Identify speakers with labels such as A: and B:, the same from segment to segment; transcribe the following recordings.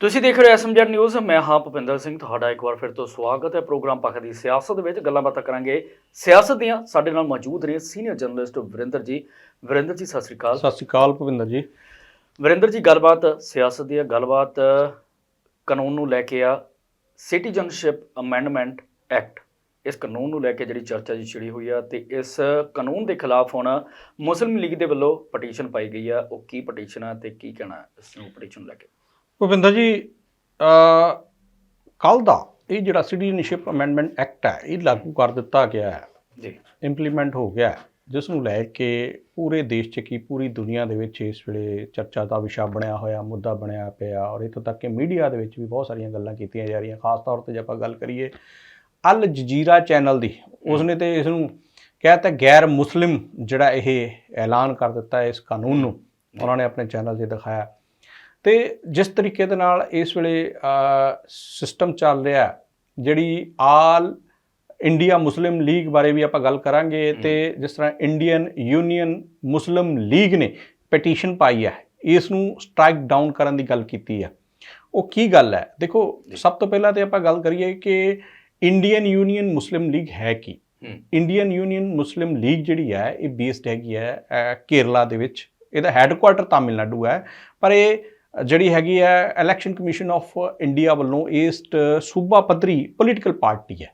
A: ਤੁਸੀਂ ਦੇਖ ਰਹੇ ਹੋ ਐਸਐਮਜੈਡ ਨਿਊਜ਼ ਮੈਂ ਹਾਂ ਭੁਪਿੰਦਰ ਸਿੰਘ ਤੁਹਾਡਾ ਇੱਕ ਵਾਰ ਫਿਰ ਤੋਂ ਸਵਾਗਤ ਹੈ ਪ੍ਰੋਗਰਾਮ ਪੱਖ ਦੀ ਸਿਆਸਤ ਵਿੱਚ। ਗੱਲਾਂ ਬਾਤਾਂ ਕਰਾਂਗੇ ਸਿਆਸਤ ਦੀਆਂ। ਸਾਡੇ ਨਾਲ ਮੌਜੂਦ ਨੇ ਸੀਨੀਅਰ ਜਰਨਲਿਸਟ ਵਰਿੰਦਰ ਜੀ। ਵਰਿੰਦਰ ਜੀ ਸਤਿ ਸ੍ਰੀ ਅਕਾਲ।
B: ਸਤਿ ਸ਼੍ਰੀ ਅਕਾਲ ਭੁਪਿੰਦਰ ਜੀ।
A: ਵਰਿੰਦਰ ਜੀ ਗੱਲਬਾਤ ਸਿਆਸਤ ਦੀ ਗੱਲਬਾਤ ਕਾਨੂੰਨ ਨੂੰ ਲੈ ਕੇ ਆ ਸਿਟੀਜ਼ਨਸ਼ਿਪ ਅਮੈਂਡਮੈਂਟ ਐਕਟ ਇਸ ਕਾਨੂੰਨ ਨੂੰ ਲੈ ਕੇ ਜਿਹੜੀ ਚਰਚਾ ਜੀ ਛਿੜੀ ਹੋਈ ਆ ਤੇ ਇਸ ਕਾਨੂੰਨ ਦੇ ਖਿਲਾਫ ਹੁਣ ਮੁਸਲਿਮ ਲੀਗ ਦੇ ਵੱਲੋਂ ਪਟੀਸ਼ਨ ਪਾਈ ਗਈ ਆ। ਉਹ ਕੀ ਪਟੀਸ਼ਨ ਆ ਤੇ ਕੀ ਕਹਿਣਾ ਇਸ ਨੂੰ ਪਟੀਸ਼ਨ ਲੈ ਕੇ।
B: ਭੁਪਿੰਦਰ ਜੀ ਕੱਲ ਦਾ ਇਹ ਜਿਹੜਾ ਸਿਟੀਜ਼ਨਸ਼ਿਪ ਅਮੈਂਡਮੈਂਟ ਐਕਟ ਹੈ ਇਹ ਲਾਗੂ ਕਰ ਦਿੱਤਾ ਗਿਆ ਹੈ।
A: ਜੀ।
B: ਇੰਪਲੀਮੈਂਟ ਹੋ ਗਿਆ ਹੈ, ਜਿਸ ਨੂੰ ਲੈ ਕੇ ਪੂਰੇ ਦੇਸ਼ 'ਚ ਕੀ ਪੂਰੀ ਦੁਨੀਆ ਦੇ ਵਿੱਚ ਇਸ ਵੇਲੇ ਚਰਚਾ ਦਾ ਵਿਸ਼ਾ ਬਣਿਆ ਹੋਇਆ ਮੁੱਦਾ ਬਣਿਆ ਪਿਆ ਔਰ ਇੱਥੋਂ ਤੱਕ ਕਿ ਮੀਡੀਆ ਦੇ ਵਿੱਚ ਵੀ ਬਹੁਤ ਸਾਰੀਆਂ ਗੱਲਾਂ ਕੀਤੀਆਂ ਜਾ ਰਹੀਆਂ ਖਾਸ ਤੌਰ ਤੇ ਜੇ ਆਪਾਂ ਗੱਲ ਕਰੀਏ ਅਲ ਜਜ਼ੀਰਾ ਚੈਨਲ ਦੀ ਉਸਨੇ ਤੇ ਇਸ ਨੂੰ ਕਹਿਤਾ ਗੈਰ ਮੁਸਲਿਮ ਜਿਹੜਾ ਇਹ ਐਲਾਨ ਕਰ ਦਿੱਤਾ ਇਸ ਕਾਨੂੰਨ ਨੂੰ। ਉਹਨਾਂ ਨੇ ਆਪਣੇ ਚੈਨਲ 'ਤੇ ਦਿਖਾਇਆ। ਤੇ ਜਿਸ ਤਰੀਕੇ ਦੇ ਨਾਲ ਇਸ ਵੇਲੇ ਸਿਸਟਮ ਚੱਲ ਰਿਹਾ ਜਿਹੜੀ ਆਲ ਇੰਡੀਆ ਮੁਸਲਿਮ ਲੀਗ ਬਾਰੇ ਵੀ ਆਪਾਂ ਗੱਲ ਕਰਾਂਗੇ ਤੇ ਜਿਸ ਤਰ੍ਹਾਂ ਇੰਡੀਅਨ ਯੂਨੀਅਨ ਮੁਸਲਿਮ ਲੀਗ ਨੇ ਪਟੀਸ਼ਨ ਪਾਈ ਹੈ ਇਸ ਨੂੰ ਸਟ੍ਰਾਈਕ ਡਾਊਨ ਕਰਨ ਦੀ ਗੱਲ ਕੀਤੀ ਹੈ। ਉਹ ਕੀ ਗੱਲ ਹੈ? ਦੇਖੋ ਸਭ ਤੋਂ ਪਹਿਲਾਂ ਤੇ ਆਪਾਂ ਗੱਲ ਕਰੀਏ ਕਿ ਇੰਡੀਅਨ ਯੂਨੀਅਨ ਮੁਸਲਿਮ ਲੀਗ ਹੈ ਕੀ? ਇੰਡੀਅਨ ਯੂਨੀਅਨ ਮੁਸਲਿਮ ਲੀਗ ਜਿਹੜੀ ਹੈ ਇਹ ਬੇਸਡ ਹੈਗੀ ਹੈ ਕੇਰਲਾ ਦੇ ਵਿੱਚ। ਇਹਦਾ ਹੈੱਡਕੁਆਟਰ ਤਾਮਿਲਨਾਡੂ ਹੈ ਪਰ ਇਹ ਜਿਹੜੀ ਹੈਗੀ ਹੈ ਇਲੈਕਸ਼ਨ ਕਮਿਸ਼ਨ ਆਫ ਇੰਡੀਆ ਵੱਲੋਂ ਇਸ ਸੂਬਾ ਪੱਧਰੀ ਪੋਲੀਟੀਕਲ ਪਾਰਟੀ ਹੈ।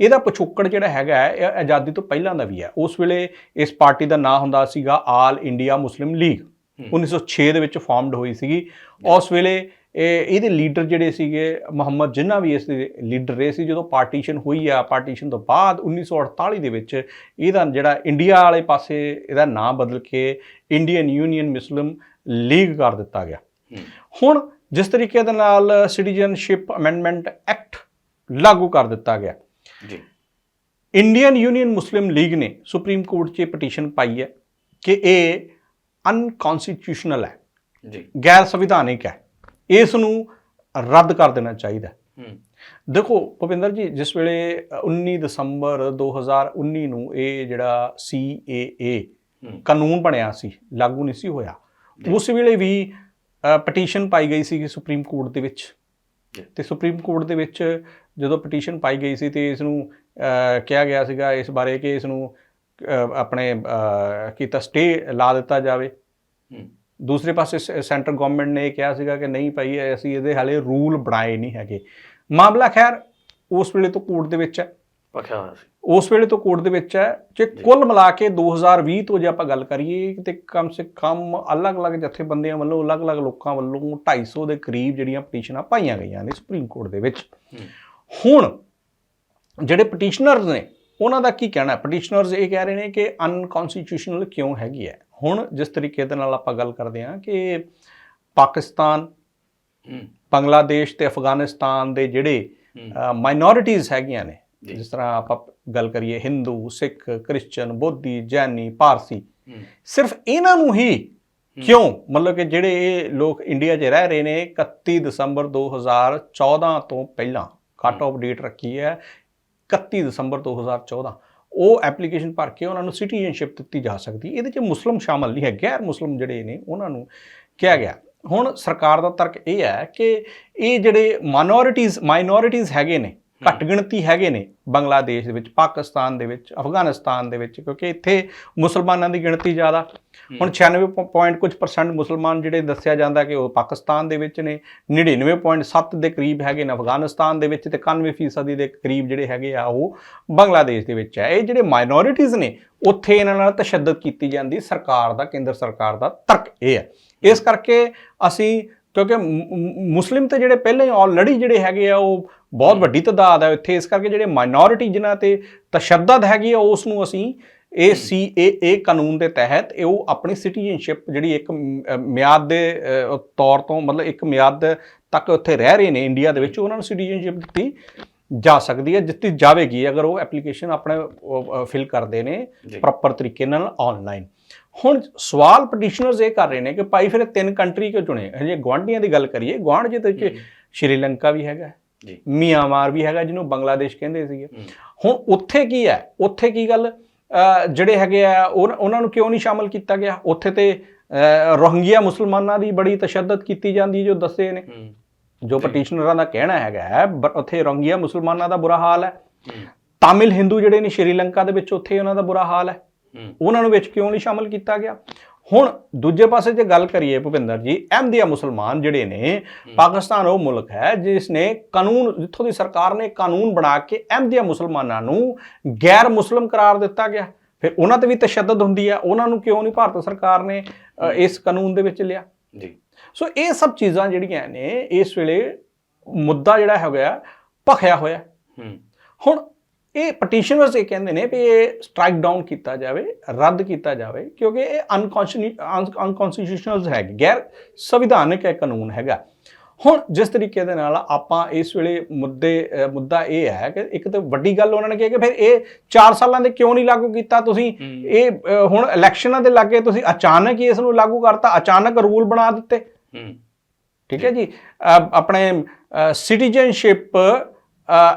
B: ਇਹਦਾ ਪਿਛੋਕੜ ਜਿਹੜਾ ਹੈਗਾ ਹੈ, ਇਹ ਆਜ਼ਾਦੀ ਤੋਂ ਪਹਿਲਾਂ ਦਾ ਵੀ ਹੈ। ਉਸ ਵੇਲੇ ਇਸ ਪਾਰਟੀ ਦਾ ਨਾਮ ਹੁੰਦਾ ਸੀਗਾ ਆਲ ਇੰਡੀਆ ਮੁਸਲਿਮ ਲੀਗ
A: ਹੂੰ।
B: 1906 ਦੇ ਵਿੱਚ ਫਾਰਮਡ ਹੋਈ ਸੀਗੀ। ਉਸ ਵੇਲੇ ਇਹ ਇਹਦੇ ਲੀਡਰ ਜਿਹੜੇ ਸੀਗੇ ਮੁਹੰਮਦ ਜਿੰਨਾ ਵੀ ਇਸ ਦੇ ਲੀਡਰ ਰਹੇ ਸੀ ਜਦੋਂ ਪਾਰਟੀਸ਼ਨ ਹੋਈ ਆ ਪਾਰਟੀਸ਼ਨ ਤੋਂ ਬਾਅਦ 1948 ਦੇ ਵਿੱਚ ਇਹਦਾ ਜਿਹੜਾ ਇੰਡੀਆ ਵਾਲੇ ਪਾਸੇ ਇਹਦਾ ਨਾਮ ਬਦਲ ਕੇ ਇੰਡੀਅਨ ਯੂਨੀਅਨ ਮੁਸਲਿਮ ਲੀਗ ਕਰ ਦਿੱਤਾ ਗਿਆ। ਹੁਣ ਜਿਸ ਤਰੀਕੇ ਦੇ ਨਾਲ ਸਿਟੀਜ਼ਨਸ਼ਿਪ ਅਮੈਂਡਮੈਂਟ ਐਕਟ ਲਾਗੂ ਕਰ ਦਿੱਤਾ ਗਿਆ।
A: ਜੀ।
B: ਇੰਡੀਅਨ ਯੂਨੀਅਨ ਮੁਸਲਿਮ ਲੀਗ ਨੇ ਸੁਪਰੀਮ ਕੋਰਟ 'ਚ ਪਟੀਸ਼ਨ ਪਾਈ ਹੈ ਕਿ ਇਹ ਅਨਕਨਸਟੀਟਿਊਸ਼ਨਲ ਹੈ।
A: ਜੀ।
B: ਗੈਰ ਸੰਵਿਧਾਨਿਕ ਹੈ। ਇਸ ਨੂੰ ਰੱਦ ਕਰ ਦੇਣਾ ਚਾਹੀਦਾ। ਦੇਖੋ ਭੁਪਿੰਦਰ ਜੀ ਜਿਸ ਵੇਲੇ ਅ, 19 ਦਸੰਬਰ 2019 ਨੂੰ ਇਹ ਜਿਹੜਾ CAA
A: ਹੂੰ।
B: ਕਾਨੂੰਨ ਬਣਿਆ ਸੀ ਲਾਗੂ ਨਹੀਂ ਸੀ ਹੋਇਆ। ਉਸ ਵੇਲੇ ਵੀ ਪਟੀਸ਼ਨ ਪਾਈ ਗਈ ਸੀ ਸੁਪਰੀਮ ਕੋਰਟ ਦੇ ਵਿੱਚ। ਤੇ ਸੁਪਰੀਮ ਕੋਰਟ ਦੇ ਵਿੱਚ ਜਦੋਂ ਪਟੀਸ਼ਨ ਪਾਈ ਗਈ ਸੀ ਤੇ ਇਸ ਨੂੰ ਕਿਹਾ ਗਿਆ ਸੀਗਾ ਇਸ ਬਾਰੇ ਕਿ ਇਸ ਨੂੰ ਆਪਣੇ ਕੀਤਾ ਸਟੇ ਲਾ ਦਿੱਤਾ ਜਾਵੇ। ਦੂਸਰੇ ਪਾਸੇ ਸੈਂਟਰ ਗਵਰਨਮੈਂਟ ਨੇ ਇਹ ਕਿਹਾ ਸੀਗਾ ਕਿ ਨਹੀਂ ਭਾਈ ਅਸੀਂ ਇਹਦੇ ਹਾਲੇ ਰੂਲ ਬਣਾਏ ਨਹੀਂ ਹੈਗੇ। ਮਾਮਲਾ ਖੈਰ ਉਸ ਵੇਲੇ ਤੋਂ ਕੋਰਟ ਦੇ ਵਿੱਚ ਹੈ।
A: ਪੱਖਿਆ ਹੋਇਆ ਸੀ।
B: ਉਸ ਵੇਲੇ ਤੋਂ ਕੋਰਟ ਦੇ ਵਿੱਚ ਹੈ ਕਿ ਕੁੱਲ ਮਿਲਾ ਕੇ 2020 ਤੋਂ ਜੇ ਆਪਾਂ ਗੱਲ ਕਰੀਏ ਤੇ ਕਮ ਸੇ ਕਮ ਅਲੱਗ-ਅਲੱਗ ਜਥੇਬੰਦੀਆਂ ਵੱਲੋਂ ਅਲੱਗ-ਅਲੱਗ ਲੋਕਾਂ ਵੱਲੋਂ 250 ਦੇ ਕਰੀਬ ਜਿਹੜੀਆਂ ਪਟੀਸ਼ਨਾਂ ਪਾਈਆਂ ਗਈਆਂ ਨੇ ਸੁਪਰੀਮ ਕੋਰਟ ਦੇ ਵਿੱਚ। ਹੁਣ ਜਿਹੜੇ ਪਟੀਸ਼ਨਰਸ ਨੇ ਉਹਨਾਂ ਦਾ ਕੀ ਕਹਿਣਾ? ਹੈ ਪਟੀਸ਼ਨਰਸ ਇਹ ਕਹਿ ਰਹੇ ਨੇ ਕਿ ਅਨਕਨਸਟੀਟਿਊਸ਼ਨਲ ਕਿਉਂ ਹੈਗੀ ਹੈ? ਹੁਣ ਜਿਸ ਤਰੀਕੇ ਦੇ ਨਾਲ ਆਪਾਂ ਗੱਲ ਕਰਦੇ ਹਾਂ ਕਿ ਪਾਕਿਸਤਾਨ ਬੰਗਲਾਦੇਸ਼ ਤੇ ਅਫਗਾਨਿਸਤਾਨ ਦੇ ਜਿਹੜੇ
A: ਹੂੰ।
B: ਮਾਈਨੋਰਿਟੀਜ਼ ਹੈਗੀਆਂ ਨੇ
A: ਜੀ।
B: ਜਿਸ ਤਰ੍ਹਾਂ ਆਪਾਂ ਗੱਲ ਕਰੀਏ ਹਿੰਦੂ ਸਿੱਖ ਕ੍ਰਿਸਚੀਅਨ ਬੋਧੀ ਜੈਨੀ ਪਾਰਸੀ ਸਿਰਫ ਇਹਨਾਂ ਨੂੰ ਹੀ ਕਿਉਂ? ਮਤਲਬ ਕਿ ਜਿਹੜੇ ਇਹ ਲੋਕ ਇੰਡੀਆ 'ਚ ਰਹਿ ਰਹੇ ਨੇ 31 ਦਸੰਬਰ 2014 ਤੋਂ ਪਹਿਲਾਂ ਕੱਟ ਆਫ ਡੇਟ ਰੱਖੀ ਹੈ 31 ਦਸੰਬਰ 2014 ਉਹ ਐਪਲੀਕੇਸ਼ਨ ਭਰ ਕੇ ਉਹਨਾਂ ਨੂੰ ਸਿਟੀਜ਼ਨਸ਼ਿਪ ਦਿੱਤੀ ਜਾ ਸਕਦੀ। ਇਹਦੇ 'ਚ ਮੁਸਲਮ ਸ਼ਾਮਲ ਨਹੀਂ ਹੈ ਗੈਰ ਮੁਸਲਮ ਜਿਹੜੇ ਨੇ ਉਹਨਾਂ ਨੂੰ ਕਿਹਾ ਗਿਆ। ਹੁਣ ਸਰਕਾਰ ਦਾ ਤਰਕ ਇਹ ਹੈ ਕਿ ਇਹ ਜਿਹੜੇ ਮਾਈਨੋਰਿਟੀਜ਼ ਮਾਈਨੋਰਿਟੀਜ਼ ਹੈਗੇ ਨੇ ਘੱਟ ਗਿਣਤੀ ਹੈਗੇ ਨੇ ਬੰਗਲਾਦੇਸ਼ ਦੇ ਵਿੱਚ ਪਾਕਿਸਤਾਨ ਦੇ ਵਿੱਚ ਅਫਗਾਨਿਸਤਾਨ ਦੇ ਵਿੱਚ ਕਿਉਂਕਿ ਇੱਥੇ ਮੁਸਲਮਾਨਾਂ ਦੀ ਗਿਣਤੀ ਜ਼ਿਆਦਾ। ਹੁਣ 96 ਪੁਆਇੰਟ ਕੁਝ ਪਰਸੈਂਟ ਮੁਸਲਮਾਨ ਜਿਹੜੇ ਦੱਸਿਆ ਜਾਂਦਾ ਕਿ ਉਹ ਪਾਕਿਸਤਾਨ ਦੇ ਵਿੱਚ ਨੇ 99.7 ਦੇ ਕਰੀਬ ਹੈਗੇ ਨੇ ਅਫਗਾਨਿਸਤਾਨ ਦੇ ਵਿੱਚ ਤੇ 91% ਦੇ ਕਰੀਬ ਜਿਹੜੇ ਹੈਗੇ ਆ ਉਹ ਬੰਗਲਾਦੇਸ਼ ਦੇ ਵਿੱਚ ਹੈ। ਇਹ ਜਿਹੜੇ ਮਾਈਨੋਰਿਟੀਜ਼ ਨੇ ਉੱਥੇ ਇਹਨਾਂ ਨਾਲ ਤਸ਼ੱਦਦ ਕੀਤੀ ਜਾਂਦੀ ਸਰਕਾਰ ਦਾ ਕੇਂਦਰ ਸਰਕਾਰ ਦਾ ਤਰਕ ਇਹ ਹੈ। ਇਸ ਕਰਕੇ ਅਸੀਂ ਕਿਉਂਕਿ ਮੁਸਲਿਮ ਤੇ ਜਿਹੜੇ ਪਹਿਲੇ ਆਲਰੇਡੀ ਜਿਹੜੇ ਹੈਗੇ ਆ ਉਹ ਬਹੁਤ ਵੱਡੀ ਤਾਦਾਦ ਹੈ ਇੱਥੇ ਇਸ ਕਰਕੇ ਜਿਹੜੇ ਮਾਈਨੋਰਿਟੀ ਜਿਨ੍ਹਾਂ ਤੇ ਤਸ਼ੱਦਦ ਹੈਗੀ ਆ ਉਸ ਨੂੰ ਅਸੀਂ ਇਹ CAA ਕਾਨੂੰਨ ਦੇ ਤਹਿਤ ਇਹ ਉਹ ਆਪਣੀ ਸਿਟੀਜ਼ਨਸ਼ਿਪ ਜਿਹੜੀ ਇੱਕ ਮਿਆਦ ਦੇ ਤੌਰ ਤੋਂ ਮਤਲਬ ਇੱਕ ਮਿਆਦ ਤੱਕ ਉੱਥੇ ਰਹਿ ਰਹੇ ਨੇ ਇੰਡੀਆ ਦੇ ਵਿੱਚ ਉਹਨਾਂ ਨੂੰ ਸਿਟੀਜ਼ਨਸ਼ਿਪ ਦਿੱਤੀ ਜਾ ਸਕਦੀ ਹੈ ਦਿੱਤੀ ਜਾਵੇਗੀ ਅਗਰ ਉਹ ਐਪਲੀਕੇਸ਼ਨ ਆਪਣੇ ਫਿਲ ਕਰਦੇ ਨੇ। ਪ੍ਰੋਪਰ ਤਰੀਕੇ ਨਾਲ ਆਨਲਾਈਨ ਹੁਣ ਸਵਾਲ ਪਟੀਸ਼ਨਰਸ ਇਹ ਕਰ ਰਹੇ ਨੇ ਕਿ ਭਾਈ ਫਿਰ ਤਿੰਨ ਕੰਟਰੀ ਕਿਉਂ ਚੁਣੇ? ਜੇ ਗੁਆਂਢੀਆਂ ਦੀ ਗੱਲ ਕਰੀਏ ਗੁਆਂਢ ਜਿਹਦੇ ਵਿੱਚ ਸ਼੍ਰੀਲੰਕਾ ਵੀ ਹੈਗਾ
A: ਜੀ।
B: ਮਿਆਂਮਾਰ ਵੀ ਹੈਗਾ ਜਿਹਨੂੰ ਬੰਗਲਾਦੇਸ਼ ਕਹਿੰਦੇ ਸੀਗੇ। ਹੁਣ ਉੱਥੇ ਕੀ ਹੈ? ਉੱਥੇ ਕੀ ਗੱਲ ਜਿਹੜੇ ਹੈਗੇ ਆ ਉਹ- ਉਹਨਾਂ ਨੂੰ ਕਿਉਂ ਨਹੀਂ ਸ਼ਾਮਲ ਕੀਤਾ ਗਿਆ? ਉੱਥੇ ਤੇ ਰੋਹਿੰਗਿਆ ਮੁਸਲਮਾਨਾਂ ਦੀ ਬੜੀ ਤਸ਼ੱਦਦ ਕੀਤੀ ਜਾਂਦੀ ਜੋ ਦੱਸੇ ਨੇ। ਜੋ। ਪਟੀਸ਼ਨਰਾਂ ਦਾ ਕਹਿਣਾ ਹੈਗਾ ਹੈ ਉੱਥੇ ਰੋਹਿੰਗਿਆ ਮੁਸਲਮਾਨਾਂ ਦਾ ਬੁਰਾ ਹਾਲ ਹੈ। ਤਾਮਿਲ ਹਿੰਦੂ ਜਿਹੜੇ ਨੇ ਸ਼੍ਰੀਲੰਕਾ ਦੇ ਵਿੱਚ ਉੱਥੇ ਉਹਨਾਂ ਦਾ ਬੁਰਾ ਹਾਲ ਹੂੰ। ਉਹਨਾਂ ਨੂੰ ਵਿੱਚ ਕਿਉਂ ਨਹੀਂ ਸ਼ਾਮਲ ਕੀਤਾ ਗਿਆ? ਹੁਣ ਦੂਜੇ ਪਾਸੇ ਜੇ ਗੱਲ ਕਰੀਏ ਭੁਪਿੰਦਰ ਜੀ ਅਹਿਮਦੀਆ ਮੁਸਲਮਾਨ ਜਿਹੜੇ ਨੇ ਪਾਕਿਸਤਾਨ ਉਹ ਮੁਲਕ ਹੈ ਜਿਸ ਨੇ ਕਾਨੂੰਨ ਜਿੱਥੋਂ ਦੀ ਸਰਕਾਰ ਨੇ ਕਾਨੂੰਨ ਬਣਾ ਕੇ ਅਹਿਮਦੀਆ ਮੁਸਲਮਾਨਾਂ ਨੂੰ ਗੈਰ ਮੁਸਲਮ ਕਰਾਰ ਦਿੱਤਾ ਗਿਆ। ਫਿਰ ਉਹਨਾਂ ਤੇ ਵੀ ਤਸ਼ੱਦਦ ਹੁੰਦੀ ਹੈ ਉਹਨਾਂ ਨੂੰ ਕਿਉਂ ਨਹੀਂ ਭਾਰਤ ਸਰਕਾਰ ਨੇ ਇਸ ਕਾਨੂੰਨ ਦੇ ਵਿੱਚ ਲਿਆ?
A: ਜੀ।
B: ਸੋ ਇਹ ਸਭ ਚੀਜ਼ਾਂ ਜਿਹੜੀਆਂ ਨੇ ਇਸ ਵੇਲੇ ਮੁੱਦਾ ਜਿਹੜਾ ਹੈਗਾ ਭਖਿਆ ਹੋਇਆ।
A: ਹੂੰ।
B: ਹੁਣ ਇਹ ਪਟੀਸ਼ਨਰਸ ਇਹ ਕਹਿੰਦੇ ਨੇ ਵੀ ਇਹ ਸਟ੍ਰਾਈਕ ਡਾਊਨ ਕੀਤਾ ਜਾਵੇ ਰੱਦ ਕੀਤਾ ਜਾਵੇ ਕਿਉਂਕਿ ਇਹ ਅਨਕਨਸਟੀਟਿਊਸ਼ਨਲ ਹੈ ਗੈਰ ਸੰਵਿਧਾਨਕ ਹੈ ਕਾਨੂੰਨ ਹੈਗਾ। ਹੁਣ ਜਿਸ ਤਰੀਕੇ ਦੇ ਨਾਲ ਆਪਾਂ ਇਸ ਵੇਲੇ ਮੁੱਦੇ ਮੁੱਦਾ ਇਹ ਹੈ ਕਿ ਇੱਕ ਤਾਂ ਵੱਡੀ ਗੱਲ ਉਹਨਾਂ ਨੇ ਕਿਹਾ ਕਿ ਫਿਰ ਇਹ 4 ਸਾਲਾਂ ਦੇ ਕਿਉਂ ਨਹੀਂ ਲਾਗੂ ਕੀਤਾ ਤੁਸੀਂ। ਇਹ ਹੁਣ ਇਲੈਕਸ਼ਨਾਂ ਦੇ ਲਾਗੇ ਤੁਸੀਂ ਅਚਾਨਕ ਹੀ ਇਸ ਨੂੰ ਲਾਗੂ ਕਰਤਾ ਅਚਾਨਕ ਰੂਲ ਬਣਾ ਦਿੱਤੇ। ਠੀਕ ਹੈ ਜੀ? ਆਪਣੇ ਸਿਟੀਜ਼ਨਸ਼ਿਪ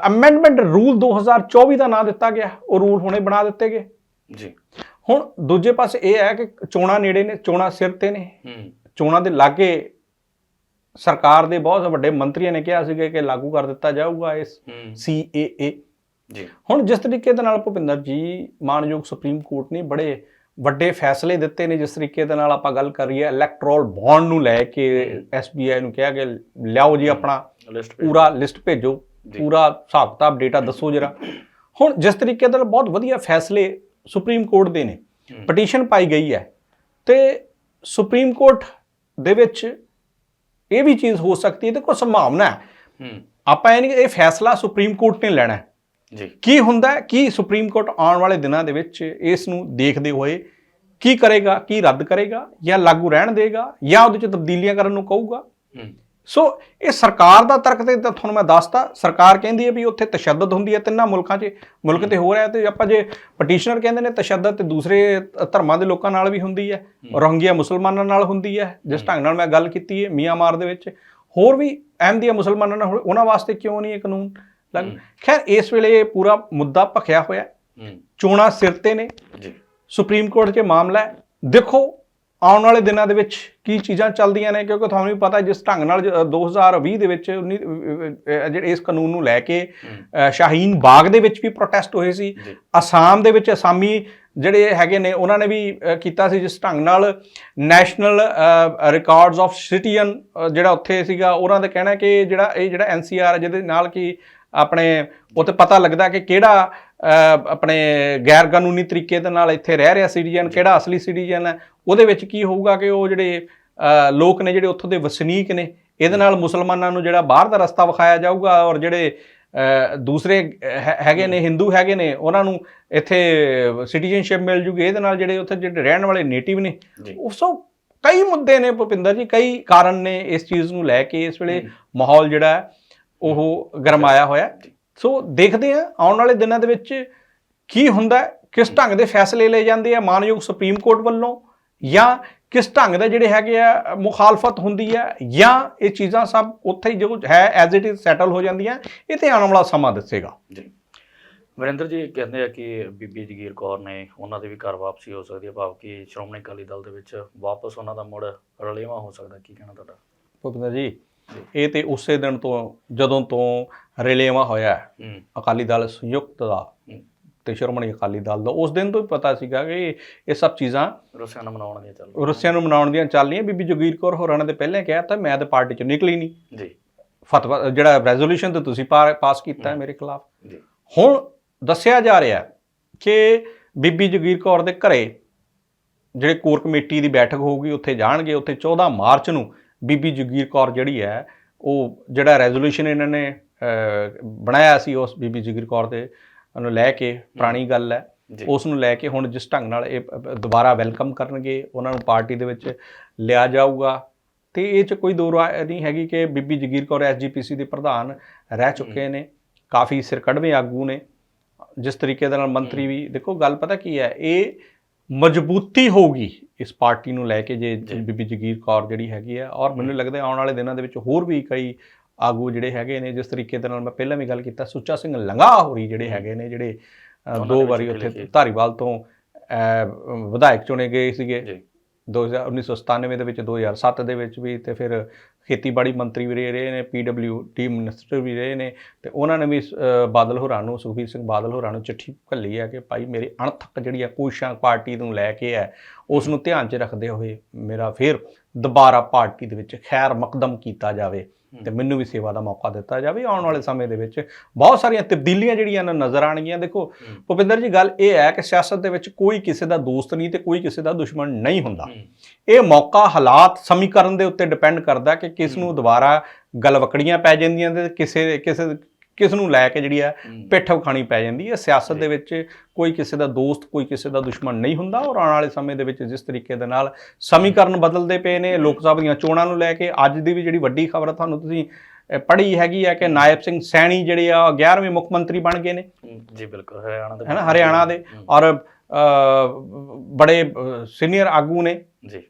B: ਅਮੈਂਡਮੈਂਟ ਰੂਲ 2024 ਦਾ ਨਾਂ ਦਿੱਤਾ ਗਿਆ। ਉਹ ਰੂਲ ਹੁਣੇ ਬਣਾ ਦਿੱਤੇ ਗਏ।
A: ਜੀ।
B: ਹੁਣ ਦੂਜੇ ਪਾਸੇ ਇਹ ਹੈ ਕਿ ਚੋਣਾਂ ਨੇੜੇ ਨੇ ਚੋਣਾਂ ਸਿਰ ਤੇ ਨੇ।
A: ਹੂੰ।
B: ਚੋਣਾਂ ਦੇ ਲਾਗੇ ਸਰਕਾਰ ਦੇ ਬਹੁਤ ਵੱਡੇ ਮੰਤਰੀਆਂ ਨੇ ਕਿਹਾ ਸੀਗਾ ਕਿ ਲਾਗੂ ਕਰ ਦਿੱਤਾ ਜਾਊਗਾ ਇਸ
A: ਹੂੰ।
B: CAA
A: ਜੀ।
B: ਹੁਣ ਜਿਸ ਤਰੀਕੇ ਦੇ ਨਾਲ ਭੁਪਿੰਦਰ ਜੀ ਮਾਨਯੋਗ ਸੁਪਰੀਮ ਕੋਰਟ ਨੇ ਬੜੇ ਵੱਡੇ ਫੈਸਲੇ ਦਿੱਤੇ ਨੇ ਜਿਸ ਤਰੀਕੇ ਦੇ ਨਾਲ ਆਪਾਂ ਗੱਲ ਕਰੀਏ ਇਲੈਕਟਰਲ ਬੌਂਡ ਨੂੰ ਲੈ ਕੇ SBI ਨੂੰ ਕਿਹਾ ਕਿ ਲਿਆਓ ਜੀ ਆਪਣਾ ਪੂਰਾ ਲਿਸਟ ਭੇਜੋ। ਪੂਰਾ ਹਿਸਾਬ ਕਿਤਾਬ ਡੇਟਾ ਦੱਸੋ ਜਰਾ। ਹੁਣ ਜਿਸ ਤਰੀਕੇ ਨਾਲ ਬਹੁਤ ਵਧੀਆ ਫੈਸਲੇ ਸੁਪਰੀਮ ਕੋਰਟ ਦੇ ਨੇ। ਪਟੀਸ਼ਨ ਪਾਈ ਗਈ ਹੈ ਤੇ ਸੁਪਰੀਮ ਕੋਰਟ ਦੇ ਵਿੱਚ ਇਹ ਵੀ ਚੀਜ਼ ਹੋ ਸਕਦੀ ਹੈ ਤੇ ਕੋਈ ਸੰਭਾਵਨਾ ਹੈ। ਆਪਾਂ ਇਹ ਨਹੀਂ ਇਹ ਫੈਸਲਾ ਸੁਪਰੀਮ ਕੋਰਟ ਨੇ ਲੈਣਾ ਹੈ।
A: ਜੀ।
B: ਕੀ ਹੁੰਦਾ ਕੀ ਸੁਪਰੀਮ ਕੋਰਟ ਆਉਣ ਵਾਲੇ ਦਿਨਾਂ ਦੇ ਵਿੱਚ ਇਸ ਨੂੰ ਦੇਖਦੇ ਹੋਏ ਕੀ ਕਰੇਗਾ ਕੀ ਰੱਦ ਕਰੇਗਾ ਜਾਂ ਲਾਗੂ ਰਹਿਣ ਦੇਗਾ ਜਾਂ ਉਹਦੇ ਚ ਤਬਦੀਲੀਆਂ ਕਰਨ ਨੂੰ ਕਹੂਗਾ? ਸੋ ਇਹ ਸਰਕਾਰ ਦਾ ਤਰਕ ਤੇ ਤਾਂ ਤੁਹਾਨੂੰ ਮੈਂ ਦੱਸਤਾ ਸਰਕਾਰ ਕਹਿੰਦੀ ਹੈ ਵੀ ਉੱਥੇ ਤਸ਼ੱਦਦ ਹੁੰਦੀ ਹੈ ਤਿੰਨਾਂ ਮੁਲਕਾਂ 'ਚ ਮੁਲਕ ਤੇ ਹੋ ਰਿਹਾ ਤੇ ਆਪਾਂ ਜੇ ਪਟੀਸ਼ਨਰ ਕਹਿੰਦੇ ਨੇ ਤਸ਼ੱਦਦ ਤੇ ਦੂਸਰੇ ਧਰਮਾਂ ਦੇ ਲੋਕਾਂ ਨਾਲ ਵੀ ਹੁੰਦੀ ਹੈ ਰੋਹਿੰਗਿਆ ਮੁਸਲਮਾਨਾਂ ਨਾਲ ਹੁੰਦੀ ਹੈ ਜਿਸ ਢੰਗ ਨਾਲ ਮੈਂ ਗੱਲ ਕੀਤੀ ਹੈ ਮਿਆਂਮਾਰ ਦੇ ਵਿੱਚ ਹੋਰ ਵੀ ਅਹਿਮਦੀਆ ਮੁਸਲਮਾਨਾਂ ਨਾਲ ਉਹਨਾਂ ਵਾਸਤੇ ਕਿਉਂ ਨਹੀਂ ਇਹ ਕਾਨੂੰਨ ਲੱਗ ਖੈਰ ਇਸ ਵੇਲੇ ਇਹ ਪੂਰਾ ਮੁੱਦਾ ਭਖਿਆ ਹੋਇਆ ਚੋਣਾਂ ਸਿਰ ਤੇ ਨੇ
A: ਜੀ।
B: ਸੁਪਰੀਮ ਕੋਰਟ 'ਚ ਮਾਮਲਾ ਹੈ ਦੇਖੋ ਆਉਣ ਵਾਲੇ ਦਿਨਾਂ ਦੇ ਵਿੱਚ ਕੀ ਚੀਜ਼ਾਂ ਚੱਲਦੀਆਂ ਨੇ? ਕਿਉਂਕਿ ਤੁਹਾਨੂੰ ਵੀ ਪਤਾ ਜਿਸ ਢੰਗ ਨਾਲ ਜ- 2020 ਦੇ ਵਿੱਚ 19 ਅਹ, ਜਿਹੜੇ ਇਸ ਕਾਨੂੰਨ ਨੂੰ ਲੈ ਕੇ ਸ਼ਾਹੀਨ ਬਾਗ ਦੇ ਵਿੱਚ ਵੀ ਪ੍ਰੋਟੈਸਟ ਹੋਏ ਸੀ। ਅਸਾਮ ਦੇ ਵਿੱਚ ਅਸਾਮੀ ਜਿਹੜੇ ਹੈਗੇ ਨੇ ਉਹਨਾਂ ਨੇ ਵੀ ਕੀਤਾ ਸੀ ਜਿਸ ਢੰਗ ਨਾਲ ਨੈਸ਼ਨਲ ਰਿਕਾਰਡਸ ਆਫ ਸਿਟੀਜ਼ਨ ਜਿਹੜਾ ਉੱਥੇ ਸੀਗਾ ਉਹਨਾਂ ਦਾ ਕਹਿਣਾ ਕਿ ਜਿਹੜਾ ਇਹ ਜਿਹੜਾ ਐਨਸੀਆਰ ਜਿਹਦੇ ਨਾਲ ਕਿ ਆਪਣੇ ਉੱਥੇ ਪਤਾ ਲੱਗਦਾ ਕਿ ਕਿਹੜਾ ਆਪਣੇ ਗੈਰ ਕਾਨੂੰਨੀ ਤਰੀਕੇ ਦੇ ਨਾਲ ਇੱਥੇ ਰਹਿ ਰਿਹਾ ਸਿਟੀਜ਼ਨ ਕਿਹੜਾ ਅਸਲੀ ਸਿਟੀਜ਼ਨ ਹੈ ਉਹਦੇ ਵਿੱਚ ਕੀ ਹੋਊਗਾ ਕਿ ਉਹ ਜਿਹੜੇ ਲੋਕ ਨੇ ਜਿਹੜੇ ਉੱਥੋਂ ਦੇ ਵਸਨੀਕ ਨੇ ਇਹਦੇ ਨਾਲ ਮੁਸਲਮਾਨਾਂ ਨੂੰ ਜਿਹੜਾ ਬਾਹਰ ਦਾ ਰਸਤਾ ਵਿਖਾਇਆ ਜਾਊਗਾ ਔਰ ਜਿਹੜੇ ਦੂਸਰੇ ਹੈਗੇ ਨੇ ਹਿੰਦੂ ਹੈਗੇ ਨੇ ਉਹਨਾਂ ਨੂੰ ਇੱਥੇ ਸਿਟੀਜ਼ਨਸ਼ਿਪ ਮਿਲ ਜੂਗੀ ਇਹਦੇ ਨਾਲ ਜਿਹੜੇ ਉੱਥੇ ਜਿਹੜੇ ਰਹਿਣ ਵਾਲੇ ਨੇਟਿਵ ਨੇ ਉਸੋ ਕਈ ਮੁੱਦੇ ਨੇ ਭੁਪਿੰਦਰ ਜੀ ਕਈ ਕਾਰਨ ਨੇ ਇਸ ਚੀਜ਼ ਨੂੰ ਲੈ ਕੇ ਇਸ ਵੇਲੇ। ਮਾਹੌਲ ਜਿਹੜਾ ਉਹ ਗਰਮਾਇਆ ਹੋਇਆ। ਸੋ ਦੇਖਦੇ ਆ ਆਉਣ ਵਾਲੇ ਦਿਨਾਂ ਦੇ ਵਿੱਚ ਕੀ ਹੁੰਦਾ ਕਿਸ ਢੰਗ ਦੇ ਫੈਸਲੇ ਲਏ ਜਾਂਦੇ ਆ ਮਾਨਯੋਗ ਸੁਪਰੀਮ ਕੋਰਟ ਵੱਲੋਂ ਜਾਂ ਕਿਸ ਢੰਗ ਦੇ ਜਿਹੜੇ ਹੈਗੇ ਆ ਮੁਖਾਲਫਤ ਹੁੰਦੀ ਹੈ ਜਾਂ ਇਹ ਚੀਜ਼ਾਂ ਸਭ ਉੱਥੇ ਹੀ ਜੋ ਹੈ ਐਜ਼ ਇਟ ਇਜ਼ ਸੈਟਲ ਹੋ ਜਾਂਦੀਆਂ ਇਹ ਤੇ ਆਉਣ ਵਾਲਾ ਸਮਾਂ ਦੱਸੇਗਾ।
A: ਜੀ। ਵਰਿੰਦਰ ਜੀ ਕਹਿੰਦੇ ਆ ਕਿ ਬੀਬੀ ਜਗੀਰ ਕੌਰ ਨੇ ਉਹਨਾਂ ਦੇ ਵੀ ਘਰ ਵਾਪਸੀ ਹੋ ਸਕਦੀ ਹੈ ਭਾਵ ਕਿ ਸ਼੍ਰੋਮਣੀ ਅਕਾਲੀ ਦਲ ਦੇ ਵਿੱਚ ਵਾਪਸ ਉਹਨਾਂ ਦਾ ਮੁੜ ਰਲੇਵਾਂ ਹੋ ਸਕਦਾ ਕੀ ਕਹਿਣਾ ਤੁਹਾਡਾ?
B: ਭੁਪਿੰਦਰ ਜੀ ਇਹ ਤੇ ਉਸੇ ਦਿਨ ਤੋਂ ਜਦੋਂ ਤੋਂ ਰਿਲੇਵਾ ਹੋਇਆ ਹੈ, ਅਕਾਲੀ ਦਲ ਸੰਯੁਕਤ ਦਾ। ਤੇ ਸ਼੍ਰੋਮਣੀ ਅਕਾਲੀ ਦਲ ਦਾ ਉਸ ਦਿਨ ਤੋਂ ਹੀ ਪਤਾ ਸੀਗਾ ਕਿ ਇਹ ਸਭ ਚੀਜ਼ਾਂ
A: ਰੁੱਸਿਆਂ ਨੂੰ ਮਨਾਉਣ ਦੀਆਂ ਚੱਲ
B: ਰੁੱਸਿਆਂ ਨੂੰ ਮਨਾਉਣ ਦੀਆਂ ਚੱਲ ਰਹੀਆਂ ਬੀਬੀ ਜਗੀਰ ਕੌਰ ਹੋਰਾਂ ਨੇ ਤੇ ਪਹਿਲਾਂ ਕਿਹਾ ਤਾਂ ਮੈਂ ਤਾਂ ਪਾਰਟੀ ਚੋਂ ਨਿਕਲੀ ਨਹੀਂ।
A: ਜੀ।
B: ਫਤਵਾ ਜਿਹੜਾ ਰੈਜ਼ੋਲੂਸ਼ਨ ਤੇ ਤੁਸੀਂ ਪਾਸ ਕੀਤਾ ਹੈ ਮੇਰੇ ਖਿਲਾਫ।
A: ਜੀ।
B: ਹੁਣ ਦੱਸਿਆ ਜਾ ਰਿਹਾ ਹੈ ਕਿ ਬੀਬੀ ਜਗੀਰ ਕੌਰ ਦੇ ਘਰੇ ਜਿਹੜੇ ਕੋਰ ਕਮੇਟੀ ਦੀ ਬੈਠਕ ਹੋਊਗੀ ਉੱਥੇ ਜਾਣਗੇ ਉੱਥੇ 14 ਮਾਰਚ ਨੂੰ ਬੀਬੀ ਜਗੀਰ ਕੌਰ ਜਿਹੜੀ ਹੈ ਉਹ ਜਿਹੜਾ ਰੈਜ਼ੋਲੂਸ਼ਨ ਇਹਨਾਂ ਨੇ ਬਣਾਇਆ ਸੀ ਉਸ ਬੀਬੀ ਜਗੀਰ ਕੌਰ ਦੇ ਨੂੰ ਲੈ ਕੇ ਪੁਰਾਣੀ ਗੱਲ ਹੈ। ਉਸ ਨੂੰ ਲੈ ਕੇ ਹੁਣ ਜਿਸ ਢੰਗ ਨਾਲ ਇਹ ਦੁਬਾਰਾ ਵੈਲਕਮ ਕਰਨਗੇ ਉਹਨਾਂ ਨੂੰ ਪਾਰਟੀ ਦੇ ਵਿੱਚ ਲਿਆ ਜਾਊਗਾ। ਤੇ ਇਹ ਚ ਕੋਈ ਦੋ ਰਾਏ ਨਹੀਂ ਹੈਗੀ ਕਿ ਬੀਬੀ ਜਗੀਰ ਕੌਰ ਐਸਜੀਪੀਸੀ ਦੇ ਪ੍ਰਧਾਨ ਰਹਿ ਚੁੱਕੇ ਨੇ ਕਾਫੀ ਸਿਰਕੜਵੇਂ ਆਗੂ ਨੇ। ਜਿਸ ਤਰੀਕੇ ਦੇ ਨਾਲ ਮੰਤਰੀ ਵੀ ਦੇਖੋ ਗੱਲ ਪਤਾ ਕੀ ਹੈ ਇਹ ਮਜ਼ਬੂਤੀ ਹੋਊਗੀ ਇਸ ਪਾਰਟੀ ਨੂੰ ਲੈ ਕੇ ਜੇ। ਬੀਬੀ ਜਗੀਰ ਕੌਰ ਜਿਹੜੀ ਹੈਗੀ ਹੈ ਔਰ ਮੈਨੂੰ ਲੱਗਦਾ ਆਉਣ ਵਾਲੇ ਦਿਨਾਂ ਦੇ ਵਿੱਚ ਹੋਰ ਵੀ ਕਈ ਆਗੂ ਜਿਹੜੇ ਹੈਗੇ ਨੇ ਜਿਸ ਤਰੀਕੇ ਦੇ ਨਾਲ ਮੈਂ ਪਹਿਲਾਂ ਵੀ ਗੱਲ ਕੀਤਾ ਸੁੱਚਾ ਸਿੰਘ ਲੰਗਾ ਹੋਰੀ ਜਿਹੜੇ ਹੈਗੇ ਨੇ ਜਿਹੜੇ ਦੋ ਵਾਰੀ ਉੱਥੇ। ਧਾਰੀਵਾਲ ਤੋਂ ਵਿਧਾਇਕ ਚੁਣੇ ਗਏ ਸੀਗੇ
A: ਜੀ
B: 2000 1997 ਦੇ ਵਿੱਚ 2007 ਦੇ ਵਿੱਚ ਵੀ ਤੇ ਫਿਰ ਖੇਤੀਬਾੜੀ ਮੰਤਰੀ ਵੀ ਰਹੇ ਨੇ ਡੀ ਮਿਨਿਸਟਰ ਵੀ ਰਹੇ ਨੇ ਤੇ ਉਹਨਾਂ ਨੇ ਵੀ ਬਾਦਲ ਹੋਰਾਂ ਨੂੰ, ਸੁਖਬੀਰ ਸਿੰਘ ਬਾਦਲ ਹੋਰਾਂ ਨੂੰ ਚਿੱਠੀ ਘੱਲੀ ਹੈ ਕਿ ਭਾਈ ਮੇਰੀ ਅਣਥੱਕ ਜਿਹੜੀ ਆ ਕੋਸ਼ਿਸ਼ਾਂ ਪਾਰਟੀ ਨੂੰ ਲੈ ਕੇ ਹੈ, ਉਸ ਨੂੰ ਧਿਆਨ 'ਚ ਰੱਖਦੇ ਹੋਏ ਮੇਰਾ ਫਿਰ ਦੁਬਾਰਾ ਪਾਰਟੀ ਦੇ ਵਿੱਚ ਖੈਰ ਮਕਦਮ ਕੀਤਾ ਜਾਵੇ ਤੇ ਮੈਨੂੰ ਵੀ ਸੇਵਾ ਦਾ ਮੌਕਾ ਦਿੱਤਾ ਜਾਵੇ। ਆਉਣ ਵਾਲੇ ਸਮੇਂ ਦੇ ਵਿੱਚ ਬਹੁਤ ਸਾਰੀਆਂ ਤਬਦੀਲੀਆਂ ਜਿਹੜੀਆਂ ਨੇ ਨਜ਼ਰ ਆਣਗੀਆਂ ਦੇਖੋ। ਭੁਪਿੰਦਰ ਜੀ ਗੱਲ ਇਹ ਹੈ ਕਿ ਸਿਆਸਤ ਦੇ ਵਿੱਚ ਕੋਈ ਕਿਸੇ ਦਾ ਦੋਸਤ ਨਹੀਂ ਤੇ ਕੋਈ ਕਿਸੇ ਦਾ ਦੁਸ਼ਮਣ ਨਹੀਂ ਹੁੰਦਾ। ਇਹ ਮੌਕਾ ਹਾਲਾਤ ਸਮੀਕਰਨ ਦੇ ਉੱਤੇ ਡਿਪੈਂਡ ਕਰਦਾ ਕਿ ਕਿਸ ਨੂੰ ਦੁਬਾਰਾ ਗਲਵਕੜੀਆਂ ਪੈ ਜਾਂਦੀਆਂ ਤੇ ਕਿਸੇ ਕਿਸੇ ਕਿਸ ਨੂੰ ਲੈ ਕੇ ਜਿਹੜੀ ਹੈ। ਪਿੱਠ ਵਿਖਾਣੀ ਪੈ ਜਾਂਦੀ ਹੈ। ਸਿਆਸਤ ਦੇ ਵਿੱਚ ਕੋਈ ਕਿਸੇ ਦਾ ਦੋਸਤ ਕੋਈ ਕਿਸੇ ਦਾ ਦੁਸ਼ਮਣ ਨਹੀਂ ਹੁੰਦਾ ਔਰ ਆਉਣ ਵਾਲੇ ਸਮੇਂ ਦੇ ਵਿੱਚ ਜਿਸ ਤਰੀਕੇ ਦੇ ਨਾਲ ਸਮੀਕਰਨ ਬਦਲਦੇ ਪਏ ਨੇ ਲੋਕ ਸਭਾ ਦੀਆਂ ਚੋਣਾਂ ਨੂੰ ਲੈ ਕੇ ਅੱਜ ਦੀ ਵੀ ਜਿਹੜੀ ਵੱਡੀ ਖਬਰ ਤੁਹਾਨੂੰ ਤੁਸੀਂ ਪੜ੍ਹੀ ਹੈਗੀ ਹੈ ਕਿ ਨਾਇਬ ਸਿੰਘ ਸੈਣੀ ਜਿਹੜੇ ਆ 11ਵੇਂ ਮੁੱਖ ਮੰਤਰੀ ਬਣ ਗਏ ਨੇ।
A: ਜੀ ਬਿਲਕੁਲ ਹਰਿਆਣਾ ਦੇ
B: ਹੈ ਹਰਿਆਣਾ ਦੇ ਔਰ ਬੜੇ ਸੀਨੀਅਰ ਆਗੂ ਨੇ।
A: ਜੀ।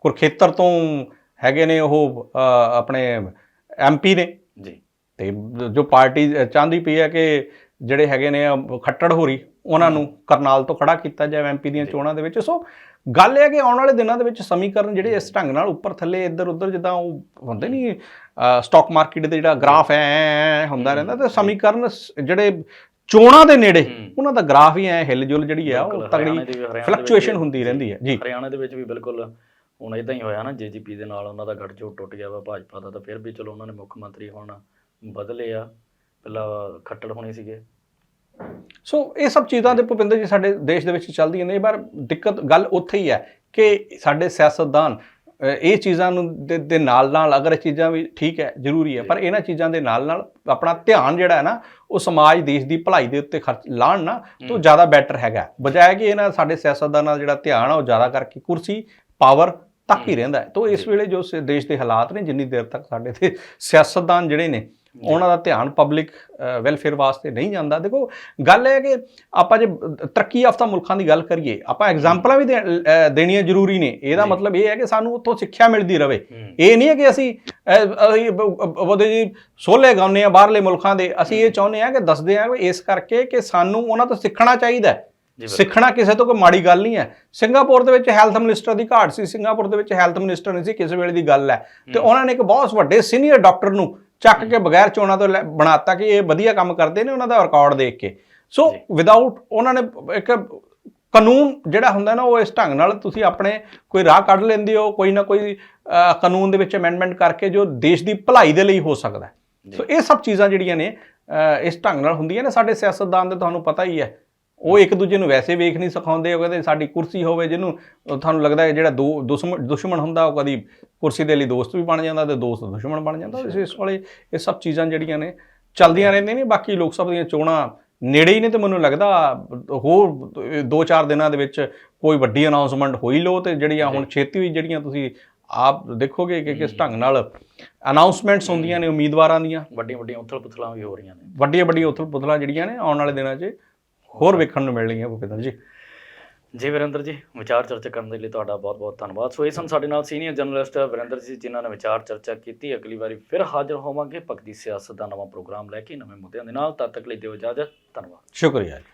B: ਕੁਰਖੇਤਰ ਤੋਂ ਹੈਗੇ ਨੇ ਉਹ ਆਪਣੇ ਐਮਪੀ ਨੇ।
A: ਜੀ।
B: ਤੇ ਜੋ ਪਾਰਟੀ ਚਾਹੁੰਦੀ ਪਈ ਹੈ ਕਿ ਜਿਹੜੇ ਹੈਗੇ ਨੇ ਖੱਟੜ ਹੋਰੀ ਉਹਨਾਂ ਨੂੰ ਕਰਨਾਲ ਤੋਂ ਖੜਾ ਕੀਤਾ ਜਾਵੇ ਐਮਪੀ ਦੀਆਂ ਚੋਣਾਂ ਦੇ ਵਿੱਚ। ਸੋ ਗੱਲ ਇਹ ਹੈ ਕਿ ਆਉਣ ਵਾਲੇ ਦਿਨਾਂ ਦੇ ਵਿੱਚ ਸਮੀਕਰਨ ਜਿਹੜੇ ਇਸ ਢੰਗ ਨਾਲ ਉੱਪਰ ਥੱਲੇ ਇੱਧਰ ਉੱਧਰ ਜਿੱਦਾਂ ਉਹ ਹੁੰਦੇ ਨਹੀਂ ਸਟਾਕ ਮਾਰਕੀਟ ਦੇ ਜਿਹੜਾ ਗ੍ਰਾਫ ਐ ਹੁੰਦਾ ਰਹਿੰਦਾ ਤੇ ਸਮੀਕਰਨ ਜਿਹੜੇ ਚੋਣਾਂ ਦੇ ਨੇੜੇ। ਉਹਨਾਂ ਦਾ ਗ੍ਰਾਫ ਹੀ ਐ ਹਿਲਜੁਲ ਜਿਹੜੀ ਆ ਉਹ ਤਗੜੀ ਫਲਕਚੁਏਸ਼ਨ ਹੁੰਦੀ ਰਹਿੰਦੀ ਹੈ। ਜੀ।
A: ਹਰਿਆਣਾ ਦੇ ਵਿੱਚ ਵੀ ਬਿਲਕੁਲ ਹੁਣ ਇਦਾਂ ਹੀ ਹੋਇਆ ਨਾ ਜੇਜੀਪੀ ਦੇ ਨਾਲ ਉਹਨਾਂ ਦਾ ਗੱਠਜੋੜ ਟੁੱਟ ਗਿਆ ਵਾ ਭਾਜਪਾ ਦਾ ਤਾਂ ਫਿਰ ਵੀ ਚਲੋ ਉਹਨਾਂ ਨੇ ਮੁੱਖ ਮੰਤਰੀ ਹੁਣ। ਬਦਲੇ ਆ ਪਹਿਲਾਂ ਖੱਟੜ ਹੋਣੇ ਸੀਗੇ।
B: ਸੋ ਇਹ ਸਭ ਚੀਜ਼ਾਂ ਦੇ ਭੁਪਿੰਦਰ ਜੀ ਸਾਡੇ ਦੇਸ਼ ਦੇ ਵਿੱਚ ਚੱਲਦੀਆਂ ਨੇ। ਪਰ ਦਿੱਕਤ ਗੱਲ ਉੱਥੇ ਹੀ ਹੈ ਕਿ ਸਾਡੇ ਸਿਆਸਤਦਾਨ ਇਹ ਚੀਜ਼ਾਂ ਨੂੰ ਦੇ- ਨਾਲ ਨਾਲ ਅਗਰ ਇਹ ਚੀਜ਼ਾਂ ਵੀ ਠੀਕ ਹੈ ਜ਼ਰੂਰੀ ਹੈ ਪਰ ਇਹਨਾਂ ਚੀਜ਼ਾਂ ਦੇ ਨਾਲ ਨਾਲ ਆਪਣਾ ਧਿਆਨ ਜਿਹੜਾ ਹੈ ਨਾ ਉਹ ਸਮਾਜ ਦੇਸ਼ ਦੀ ਭਲਾਈ ਦੇ ਉੱਤੇ ਖਰਚ ਲਾਣ ਨਾ ਤਾਂ ਜ਼ਿਆਦਾ ਬੈਟਰ ਹੈਗਾ। ਬਜਾਏ ਕਿ ਇਹਨਾਂ ਸਾਡੇ ਸਿਆਸਤਦਾਨਾਂ ਦਾ ਜਿਹੜਾ ਧਿਆਨ ਆ ਉਹ ਜ਼ਿਆਦਾ ਕਰਕੇ ਕੁਰਸੀ ਪਾਵਰ ਤੱਕ ਹੀ ਰਹਿੰਦਾ ਹੈ। ਤਾਂ ਇਸ ਵੇਲੇ ਜੋ ਦੇਸ਼ ਦੇ ਹਾਲਾਤ ਨੇ ਜਿੰਨੀ ਦੇਰ ਤੱਕ ਸਾਡੇ ਤੇ ਸਿਆਸਤਦਾਨ ਜਿਹੜੇ ਨੇ ਉਹਨਾਂ ਦਾ ਧਿਆਨ ਪਬਲਿਕ ਵੈਲਫੇਅਰ ਵਾਸਤੇ ਨਹੀਂ ਜਾਂਦਾ। ਦੇਖੋ ਗੱਲ ਇਹ ਹੈ ਕਿ ਆਪਾਂ ਜੇ ਤਰੱਕੀ ਯਾਫਤਾ ਮੁਲਕਾਂ ਦੀ ਗੱਲ ਕਰੀਏ ਆਪਾਂ ਐਗਜ਼ਾਮਪਲਾਂ ਵੀ ਦੇਣੀਆਂ ਜ਼ਰੂਰੀ ਨੇ। ਇਹਦਾ। ਮਤਲਬ ਇਹ ਹੈ ਕਿ ਸਾਨੂੰ ਉੱਥੋਂ ਸਿੱਖਿਆ ਮਿਲਦੀ ਰਵੇ।
A: ਹੂੰ।
B: ਇਹ ਨਹੀਂ ਹੈ ਕਿ ਅਸੀਂ ਉਹਦੇ ਜੀ ਸੋਲੇ ਗਾਉਂਦੇ ਆ ਬਾਹਰਲੇ ਮੁਲਕਾਂ ਦੇ। ਅਸੀਂ ਇਹ ਚਾਹੁੰਦੇ ਆ ਕਿ ਦੱਸਦੇ ਆ ਇਸ ਕਰਕੇ ਕਿ ਸਾਨੂੰ ਉਹਨਾਂ ਤੋਂ ਸਿੱਖਣਾ ਚਾਹੀਦਾ ਹੈ। ਸਿੱਖਣਾ ਕਿਸੇ ਤੋਂ ਕੋਈ ਮਾੜੀ ਗੱਲ ਨਹੀਂ ਹੈ। ਸਿੰਗਾਪੁਰ ਦੇ ਵਿੱਚ ਹੈਲਥ ਮਿਨਿਸਟਰ ਦੀ ਘਾਟ ਸੀ। ਸਿੰਗਾਪੁਰ ਦੇ ਵਿੱਚ ਹੈਲਥ ਮਿਨਿਸਟਰ ਨਹੀਂ ਸੀ ਕਿਸੇ ਵੇਲੇ ਦੀ ਗੱਲ ਹੈ। ਤੇ ਉਹਨਾਂ ਨੇ ਇੱਕ ਬਹੁਤ ਵੱਡੇ ਸੀਨੀਅਰ ਡਾਕਟਰ ਨੂੰ ਚੱਕ ਕੇ ਬਗੈਰ ਚੋਣਾਂ ਤੋਂ ਬਣਾਤਾ ਕਿ ਇਹ ਵਧੀਆ ਕੰਮ ਕਰਦੇ ਨੇ ਉਹਨਾਂ ਦਾ ਰਿਕਾਰਡ ਦੇਖ ਕੇ ਸੋ। ਵਿਦਆਊਟ ਉਹਨਾਂ ਨੇ ਇੱਕ ਕਾਨੂੰਨ ਜਿਹੜਾ ਹੁੰਦਾ ਨਾ ਉਹ ਇਸ ਢੰਗ ਨਾਲ ਤੁਸੀਂ ਆਪਣੇ ਕੋਈ ਰਾਹ ਕੱਢ ਲੈਂਦੇ ਹੋ ਕੋਈ ਨਾ ਕੋਈ ਕਾਨੂੰਨ ਦੇ ਵਿੱਚ ਅਮੈਂਡਮੈਂਟ ਕਰਕੇ ਜੋ ਦੇਸ਼ ਦੀ ਭਲਾਈ ਦੇ ਲਈ ਹੋ ਸਕਦਾ। ਸੋ ਇਹ ਸਭ ਚੀਜ਼ਾਂ ਜਿਹੜੀਆਂ ਨੇ ਇਸ ਢੰਗ ਨਾਲ ਹੁੰਦੀਆਂ ਨੇ ਸਾਡੇ ਸਿਆਸਤਦਾਨ ਦੇ ਤੁਹਾਨੂੰ ਪਤਾ ਹੀ ਹੈ ਉਹ ਇੱਕ ਦੂਜੇ ਨੂੰ ਵੈਸੇ ਵੇਖ ਨਹੀਂ ਸਿਖਾਉਂਦੇ ਉਹ ਕਹਿੰਦੇ ਸਾਡੀ ਕੁਰਸੀ ਹੋਵੇ ਜਿਹਨੂੰ ਤੁਹਾਨੂੰ ਲੱਗਦਾ ਹੈ ਜਿਹੜਾ ਦੋ ਦੁਸ਼ਮਣ ਦੁਸ਼ਮਣ ਹੁੰਦਾ ਉਹ ਕਦੀ ਕੁਰਸੀ ਦੇ ਲਈ ਦੋਸਤ ਵੀ ਬਣ ਜਾਂਦਾ ਤੇ ਦੋਸਤ ਦੁਸ਼ਮਣ ਬਣ ਜਾਂਦਾ। ਇਸ- ਇਸ ਵਾਲੇ ਇਹ ਸਭ ਚੀਜ਼ਾਂ ਜਿਹੜੀਆਂ ਨੇ ਚੱਲਦੀਆਂ ਰਹਿੰਦੀਆਂ ਨੇ ਬਾਕੀ ਲੋਕ ਸਭਾ ਦੀਆਂ ਚੋਣਾਂ ਨੇੜੇ ਹੀ ਨੇ ਤੇ ਮੈਨੂੰ ਲੱਗਦਾ ਹੋਰ 2-4 ਦਿਨਾਂ ਦੇ ਵਿੱਚ ਕੋਈ ਵੱਡੀ ਅਨਾਉਂਸਮੈਂਟ ਹੋਈ ਲੋ ਤੇ ਜਿਹੜੀਆਂ ਹੁਣ ਛੇਤੀ ਹੀ ਜਿਹੜੀਆਂ ਤੁਸੀਂ ਆਪ ਦੇਖੋਗੇ ਕਿ ਕਿਸ ਢੰਗ ਨਾਲ ਅਨਾਉਂਸਮੈਂਟਸ ਹੁੰਦੀਆਂ ਨੇ ਉਮੀਦਵਾਰਾਂ ਦੀਆਂ।
A: ਵੱਡੀਆਂ ਵੱਡੀਆਂ ਉਥਲ ਪੁਥਲਾਂ ਵੀ ਹੋ ਰਹੀਆਂ ਨੇ।
B: ਵੱਡੀਆਂ ਵੱਡੀਆਂ ਉਥਲ ਪੁਥਲਾਂ ਜਿਹੜੀਆਂ ਨੇ ਆਉਣ ਵਾਲੇ ਦਿਨਾਂ 'ਚ ਹੋਰ ਵੇਖਣ ਨੂੰ ਮਿਲਣਗੀਆਂ ਭੁਪਿੰਦਰ ਜੀ।
A: ਜੀ ਵਿਰਿੰਦਰ ਜੀ ਵਿਚਾਰ ਚਰਚਾ ਕਰਨ ਦੇ ਲਈ ਤੁਹਾਡਾ ਬਹੁਤ ਬਹੁਤ ਧੰਨਵਾਦ। ਸੋ ਇਹ ਸਨ ਸਾਡੇ ਨਾਲ ਸੀਨੀਅਰ ਜਰਨਲਿਸਟ ਵਿਰਿੰਦਰ ਜੀ ਜਿਨ੍ਹਾਂ ਨੇ ਵਿਚਾਰ ਚਰਚਾ ਕੀਤੀ। ਅਗਲੀ ਵਾਰੀ ਫਿਰ ਹਾਜ਼ਰ ਹੋਵਾਂਗੇ ਪੱਕਦੀ ਸਿਆਸਤ ਦਾ ਨਵਾਂ ਪ੍ਰੋਗਰਾਮ ਲੈ ਕੇ ਨਵੇਂ ਮੁੱਦਿਆਂ ਦੇ ਨਾਲ। ਤਦ ਤੱਕ ਲਈ ਦਿਓ ਇਜਾਜ਼ਤ। ਧੰਨਵਾਦ।
B: ਸ਼ੁਕਰੀਆ ਜੀ।